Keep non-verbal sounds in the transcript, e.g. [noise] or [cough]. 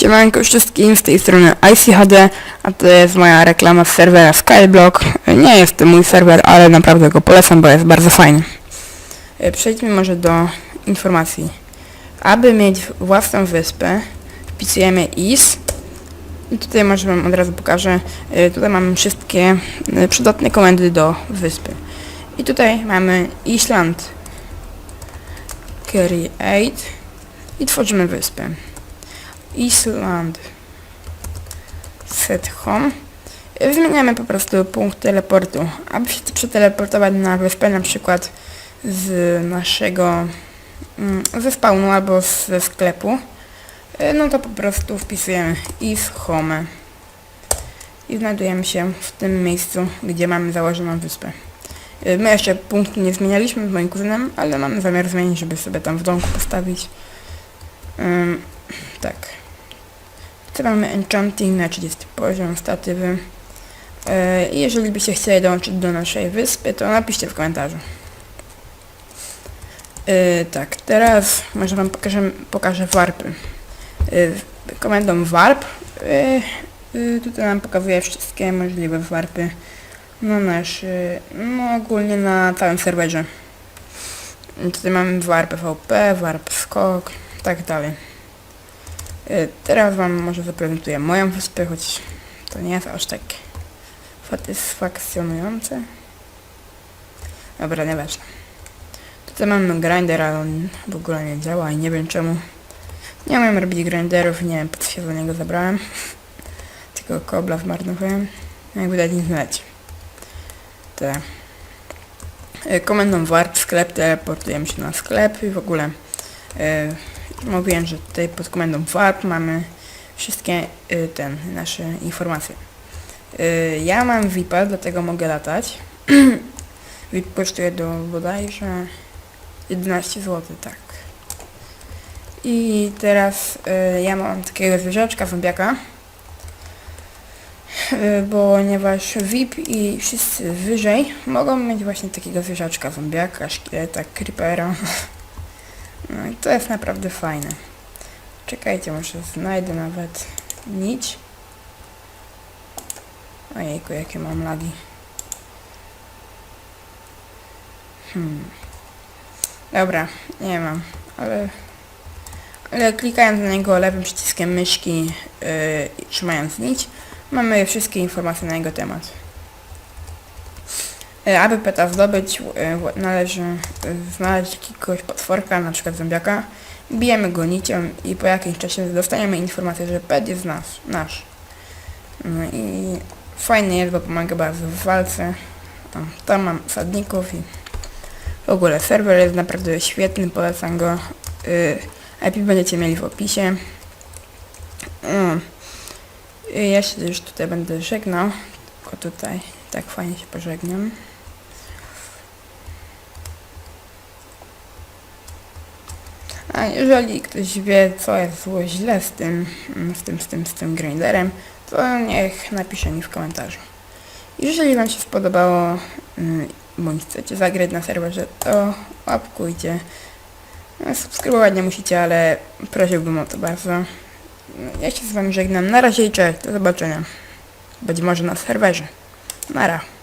Siemanko wszystkim, z tej strony ICHD, a to jest moja reklama z serwera Skyblock. Nie jest to mój serwer, ale naprawdę go polecam, bo jest bardzo fajny. E, Przejdźmy może do informacji. Aby mieć własną wyspę, wpisujemy is i tutaj może wam od razu pokażę, e, tutaj mamy wszystkie e, przydatne komendy do wyspy. I tutaj mamy Island Create i tworzymy wyspę. Island. Set home zmieniamy po prostu punkt teleportu. Aby się przeteleportować na wyspę na przykład z naszego mm, ze spawnu albo ze sklepu y, no to po prostu wpisujemy is home. I znajdujemy się w tym miejscu gdzie mamy założoną wyspę. Y, my jeszcze punktu nie zmienialiśmy z moim kuzynem ale mamy zamiar zmienić żeby sobie tam w domku postawić tak tu mamy enchanting na 30 poziom, statywy. E, I jeżeli byście chcieli dołączyć do naszej wyspy, to napiszcie w komentarzu. E, tak, teraz może wam pokażę, pokażę warpy. E, komendą warp e, e, tutaj nam pokazuje wszystkie możliwe warpy na nasz, e, no ogólnie na całym serwerze. Tutaj mamy warp VP, warp skok, tak dalej. E, Teraz Wam może zaprezentuję moją wyspę, choć to nie jest aż tak satysfakcjonujące. Dobra, nieważne. Tutaj mamy grinder, ale on w ogóle nie działa i nie wiem czemu. Nie umiem robić grinderów, nie wiem po co się za niego zabrałem. Tylko kobla zmarnowałem. Jak widać nic leci. Te. E, Komendą warp sklep teleportujemy się na sklep i w ogóle e, Mówiłem, że tutaj pod komendą warp mamy wszystkie y, ten, nasze informacje. Y, ja mam VIP-a, dlatego mogę latać. [clears throat] VIP kosztuje do bodajże 11 zł, tak. I teraz y, ja mam takiego zwierzaczka, zombiaka. Y, ponieważ VIP i wszyscy wyżej mogą mieć właśnie takiego zwierzaczka, zombiaka, szkieleta, creepera. [laughs] No i to jest naprawdę fajne. Czekajcie, może znajdę nawet nić. Ojejku, jakie mam lagi. Hmm. Dobra, nie mam, ale... Ale klikając na niego lewym przyciskiem myszki yy, trzymając nić, mamy wszystkie informacje na jego temat. E, Aby peta zdobyć, e, należy e, znaleźć jakiegoś potworka, na przykład zombiaka, bijemy go nicią i po jakimś czasie dostajemy informację, że pet jest nasz. nasz. No i fajny jest, bo pomaga bardzo w walce. O, tam mam sadników i w ogóle serwer jest naprawdę świetny, polecam go. IP będziecie mieli w opisie. Mm. Ja się już tutaj będę żegnał, tylko tutaj tak fajnie się pożegnam. A jeżeli ktoś wie, co jest zło źle z tym, mm, z tym, z tym, z tym grinderem, to niech napisze mi w komentarzu. Jeżeli Wam się spodobało, mm, bądź chcecie zagrać na serwerze, to łapkujcie. No, Subskrybować nie musicie, ale prosiłbym o to bardzo. No, Ja się z Wami żegnam. Na razie i cześć. Do zobaczenia. Być może na serwerze. Não era.